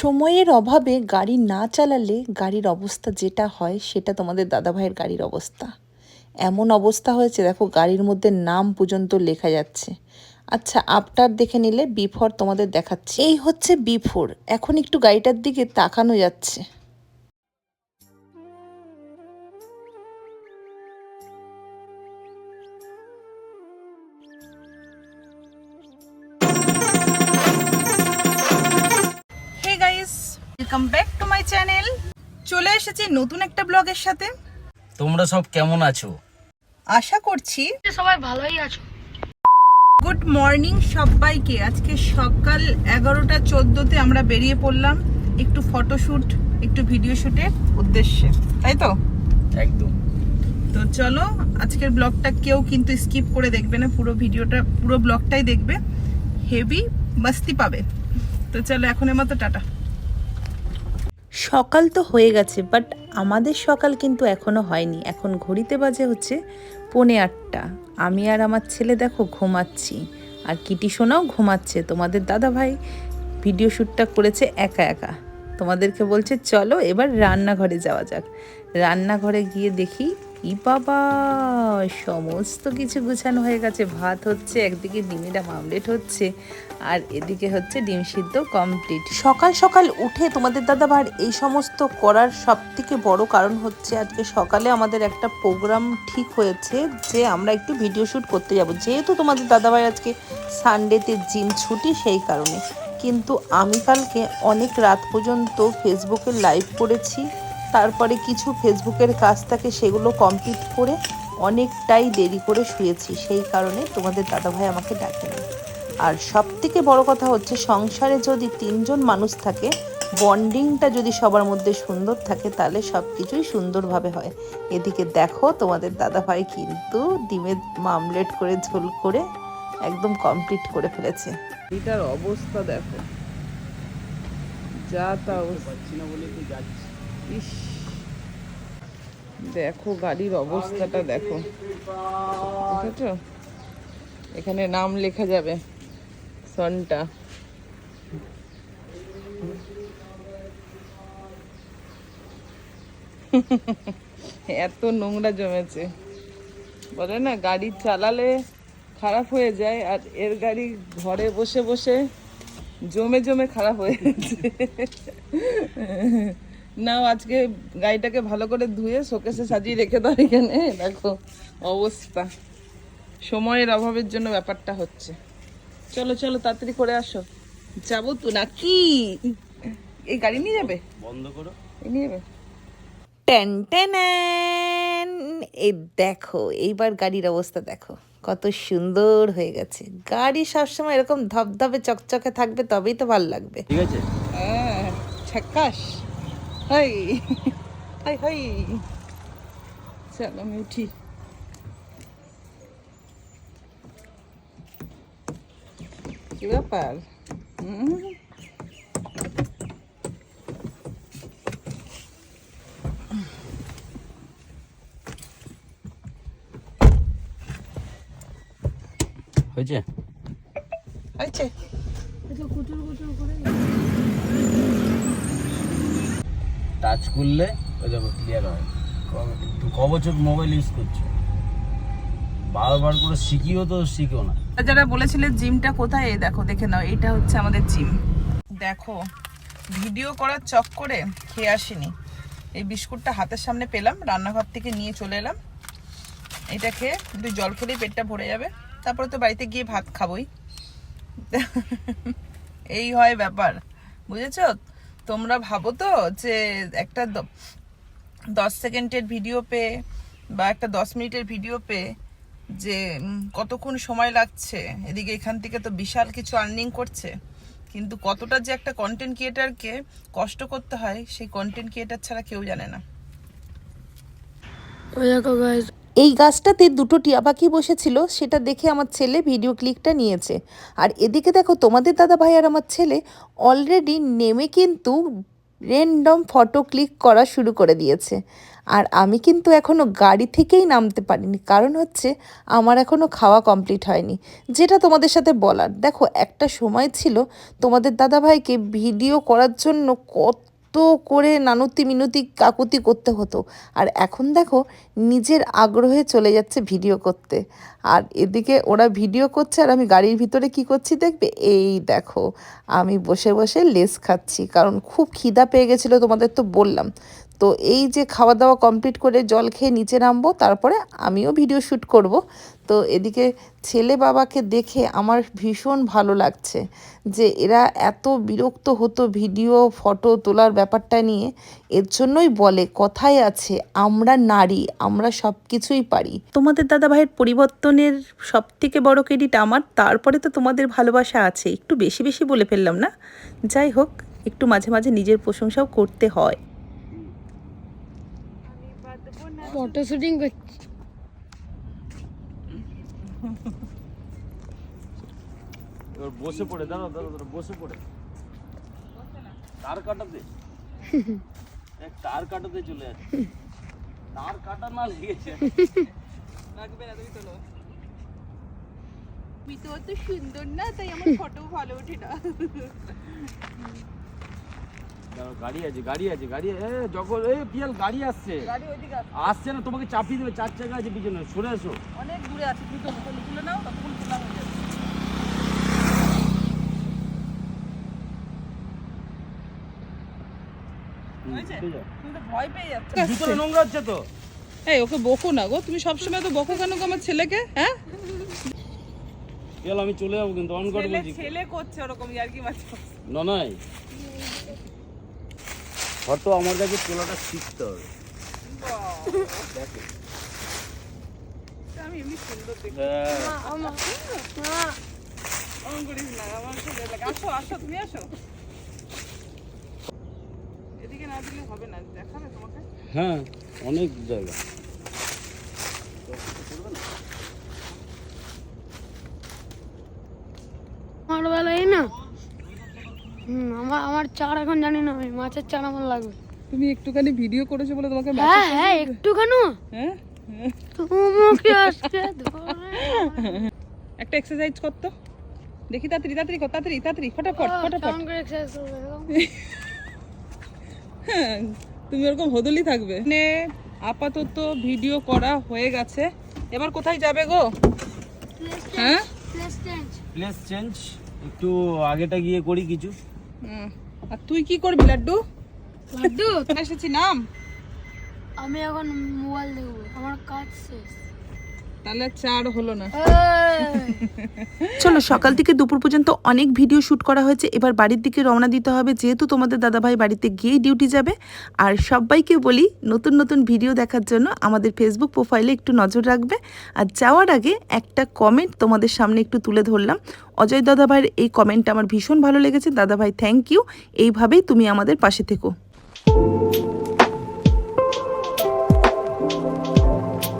সময়ের অভাবে গাড়ি না চালালে গাড়ির অবস্থা যেটা হয় সেটা তোমাদের দাদাভাইয়ের গাড়ির অবস্থা। এমন অবস্থা হয়েছে, দেখো গাড়ির মধ্যে নাম পর্যন্ত লেখা যাচ্ছে। আচ্ছা আপটার দেখে নিলে বিফোর তোমাদের দেখাচ্ছে। এই হচ্ছে বিফোর, এখন একটু গাড়িটার দিকে তাকানো যাচ্ছে। ব্যাক টু মাই চ্যানেল চলে এসেছি নতুন একটা ব্লগের সাথে। তোমরা সব কেমন আছো? আশা করছি সবাই ভালোই আছো। গুড মর্নিং সবাইকে। আজকে সকাল এগারোটা চোদ্দোতে আমরা বেরিয়ে পড়লাম একটু ফটোশ্যুট একটু ভিডিও শুটের উদ্দেশ্যে। তাই তো? একদম। তো চলো আজকের ব্লগটা কেউ কিন্তু স্কিপ করে দেখবে না। পুরো ভিডিওটা পুরো ব্লগটাই দেখবে। হেভি মাস্তি পাবে। তো চলো এখনের মতো টাটা। সকাল তো হয়ে গেছে বাট আমাদের সকাল কিন্তু এখনও হয়নি। এখন ঘড়িতে বাজে হচ্ছে পৌনে আটটা। আমি আর আমার ছেলে দেখো ঘুমাচ্ছি। আর কিটি সোনাও ঘুমাচ্ছে। তোমাদের দাদা ভাই ভিডিও শ্যুটটা করেছে একা একা। তোমাদেরকে বলছে, চলো এবার রান্নাঘরে যাওয়া যাক। রান্নাঘরে গিয়ে দেখি, ই বাবা, সমস্ত কিছু গুছানো হয়ে গেছে। ভাত হচ্ছে, একদিকে ডিমের আমলেট হচ্ছে, আর এদিকে হচ্ছে ডিম সিদ্ধ কমপ্লিট। সকাল সকাল উঠে তোমাদের দাদাভার এই সমস্ত করার সব থেকে বড় কারণ হচ্ছে, আজকে সকালে আমাদের একটা প্রোগ্রাম ঠিক হয়েছে যে আমরা একটু ভিডিও শ্যুট করতে যাব। যেহেতু তোমাদের দাদাভাই আজকে সানডেতে জিম ছুটি, সেই কারণে। কিন্তু আমি কালকে অনেক রাত পর্যন্ত ফেসবুকে লাইভ করেছি। তারপরে কিছু ফেসবুকের কাজ থাকে সেগুলো কমপ্লিট করে অনেকটাই দেরি করে শুয়েছি। সেই কারণে তোমাদের দাদাভাই আমাকে ডাকেনি। আর সব থেকে বড় কথা হচ্ছে, সংসারে যদি তিনজন মানুষ থাকে, বন্ডিংটা যদি সবার মধ্যে সুন্দর থাকে, তাহলে সব কিছুই সুন্দরভাবে হয়। এদিকে দেখো তোমাদের দাদাভাই কিন্তু ডিমের মামলেট করে ঝোল করে একদম কমপ্লিট করে ফেলেছে। এটার অবস্থা দেখো। যা তা ইস। দেখো গাড়ির অবস্থাটা দেখো। দেখেছ এখানে নাম লেখা যাবে সনটা। এত নোংরা জমেছে। বলে না গাড়ি চালালে খারাপ হয়ে যায় আর এর গাড়ি ঘরে বসে বসে জমে জমে খারাপ হয়ে গেছে নাও আজকে গাড়িটাকে ভালো করে ধুয়ে শোকেসে সাজিয়ে রেখে দাও এখানে। দেখো অবস্থা। সময়ের অভাবের জন্য ব্যাপারটা হচ্ছে। চলো চলো তাড়াতাড়ি করে আসো। যাব তো নাকি? এই গাড়ি নিয়ে যাবে? বন্ধ করো। এই নিয়ে যাবে? Ten ten. এই দেখো এইবার গাড়ির অবস্থা দেখো। কত সুন্দর হয়ে গেছে। গাড়ি সবসময় এরকম ধপধপে চকচকে থাকবে তবেই তো ভালো লাগবে। ঠিক আছে। হ্যাঁ ঝাক্কাস হাই হাই হাই। চল আমি উঠি। কি ব্যাপার? হুম? হয়েছে? হয়েছে। টাচ করলে ওই দেখো ক্লিয়ার হয়। ক- বছর মোবাইল ইউজ করছ। বারবার করে শিখিও তো শিখো না। যারা বলেছিলে জিমটা কোথায় দেখো দেখে নাও এটা হচ্ছে আমাদের জিম দেখো ভিডিও করার চক্করে খেয়ে আসিনি। এই বিস্কুটটা হাতের সামনে পেলাম রান্নাঘর থেকে নিয়ে চলে এলাম। এটা খেয়ে দুই জল খেলেই পেটটা ভরে যাবে। তারপরে তো বাড়িতে গিয়ে ভাত খাবোই। এই হয় ব্যাপার, বুঝেছ? তোমরা ভাবো তো যে একটা দশ সেকেন্ডের ভিডিও পেয়ে বা একটা দশ মিনিটের ভিডিও পেয়ে যে কতক্ষণ সময় লাগছে? এদিকে এখান থেকে তো বিশাল কিছু আর্নিং করছে। কিন্তু কতটা যে একটা কন্টেন্ট ক্রিয়েটারকে কষ্ট করতে হয়, সেই কন্টেন্ট ক্রিয়েটার ছাড়া কেউ জানে না। এই গাছটাতে দুটো টিয়া পাখি বসেছিল, সেটা দেখে আমার ছেলে ভিডিও ক্লিকটা নিয়েছে। আর এদিকে দেখো, তোমাদের দাদা ভাই আর আমার ছেলে অলরেডি নেমে কিন্তু র্যান্ডম ফটো ক্লিক করা শুরু করে দিয়েছে। আর আমি কিন্তু এখনও গাড়ি থেকেই নামতে পারিনি, কারণ হচ্ছে আমার এখনও খাওয়া কমপ্লিট হয়নি। যেটা তোমাদের সাথে বলার, দেখো একটা সময় ছিল তোমাদের দাদাভাইকে ভিডিও করার জন্য কত করে নানুতি মিনতি কাকুতি করতে হতো। আর এখন দেখো, নিজের আগ্রহে চলে যাচ্ছে ভিডিও করতে। আর এদিকে ওরা ভিডিও করছে আর আমি গাড়ির ভিতরে কি করছি দেখবে? এই দেখো, আমি বসে বসে লেস খাচ্ছি। কারণ খুব খিদা পেয়ে গেছিল তোমাদের তো বললাম। তো এই যে খাওয়া দাওয়া কমপ্লিট করে জল খেয়ে নিচে নামবো, তারপরে আমিও ভিডিও শ্যুট করব। তো এদিকে ছেলে বাবাকে দেখে আমার ভীষণ ভালো লাগছে যে এরা এত বিরক্ত হতো ভিডিও ফটো তোলার ব্যাপারটা নিয়ে। এর জন্যই বলে কথায় আছে, আমরা নারী, আমরা সব কিছুই পারি। তোমাদের দাদা ভাইয়ের পরিবর্তনের সব থেকে বড় ক্রেডিট আমার, তারপরে তো তোমাদের ভালোবাসা আছে। একটু বেশি বেশি বলে ফেললাম না? যাই হোক, একটু মাঝে মাঝে নিজের প্রশংসাও করতে হয়। ফটো শুটিং করছি। এবার বসে পড়ে দাঁড়াও দাঁড়াও দাঁড়াও বসে পড়ে। তার কাটাতে। এক তার কাটাতে চলে যাচ্ছে। তার কাটা না লেগেছে। লাগবে না তুমি তোলো। তুমি তো অত সুন্দর না তাই আমার ফটো ভালো ওঠে না। গাড়ি আছে গাড়ি আছে গাড়ি এ যখন এ পিয়াল গাড়ি আসছে। গাড়ি ওইদিকে আসছে। না তোমাকে চাপিয়ে দেবে চার চাকা আছে পিছনে। সরে এসো। অনেক দূরে আছে তুমি তো তুলে নাও তখন খোলা হয়ে যাবে। ভিতরে নোংরা হচ্ছে তো? এই ওকে বকো না গো। তুমি সবসময় তো বকো কেন গো আমার ছেলেকে হ্যাঁ? আমি চলে যাব কিন্তু অন করে ছেলে বলছি। ছেলে করছে ওরকম ইয়ার্কি মারছে না নয় ফটো আমার কাছে তোলাটা শিখতে হবে। দেখি হ্যাঁ অনেক মা অমন করিস না আমার ছেলে লাগে আসো আসো তুমি আসো এদিকে না দিলে হবে না দেখাবে তোমাকে হ্যাঁ অনেক জায়গা আমার বেলায় না হুম আমার চার এখন জানি না আমি মাছের চার আমার লাগবে। তুমি একটুখানি ভিডিও করেছ বলে তোমাকে হ্যাঁ হ্যাঁ একটুখানি হ্যাঁ? তোমাকে আজকে একটা এক্সারসাইজ করতো দেখি তাড়াতাড়ি তাড়াতাড়ি কর তাড়াতাড়ি তাড়াতাড়ি ফটাফট ফটাফট? হ্যাঁ, তুমি ওরকম হদলি থাকবে। মানে আপাতত ভিডিও করা হয়ে গেছে। এবার কোথায় যাবে গো? হ্যাঁ? প্লেস চেঞ্জ একটু আগেটা গিয়ে করি কিছু। হুম। আর তুই কি করবি লাড্ডু? লাড্ডু? এসেছি নাম? আমি এখন মোবাইল দেখব আমার কাজ শেষ। তাহলে চার হলো না। চলো, সকাল থেকে দুপুর পর্যন্ত অনেক ভিডিও শ্যুট করা হয়েছে। এবার বাড়ির দিকে রওনা দিতে হবে, যেহেতু তোমাদের দাদাভাই বাড়িতে গিয়েই ডিউটি যাবে। আর সবাইকে বলি, নতুন নতুন ভিডিও দেখার জন্য আমাদের ফেসবুক প্রোফাইলে একটু নজর রাখবে। আর যাওয়ার আগে একটা কমেন্ট তোমাদের সামনে একটু তুলে ধরলাম। অজয় দাদাভাইয়ের এই কমেন্টটা আমার ভীষণ ভালো লেগেছে। দাদাভাই থ্যাংক ইউ এইভাবেই তুমি আমাদের পাশে থেকো।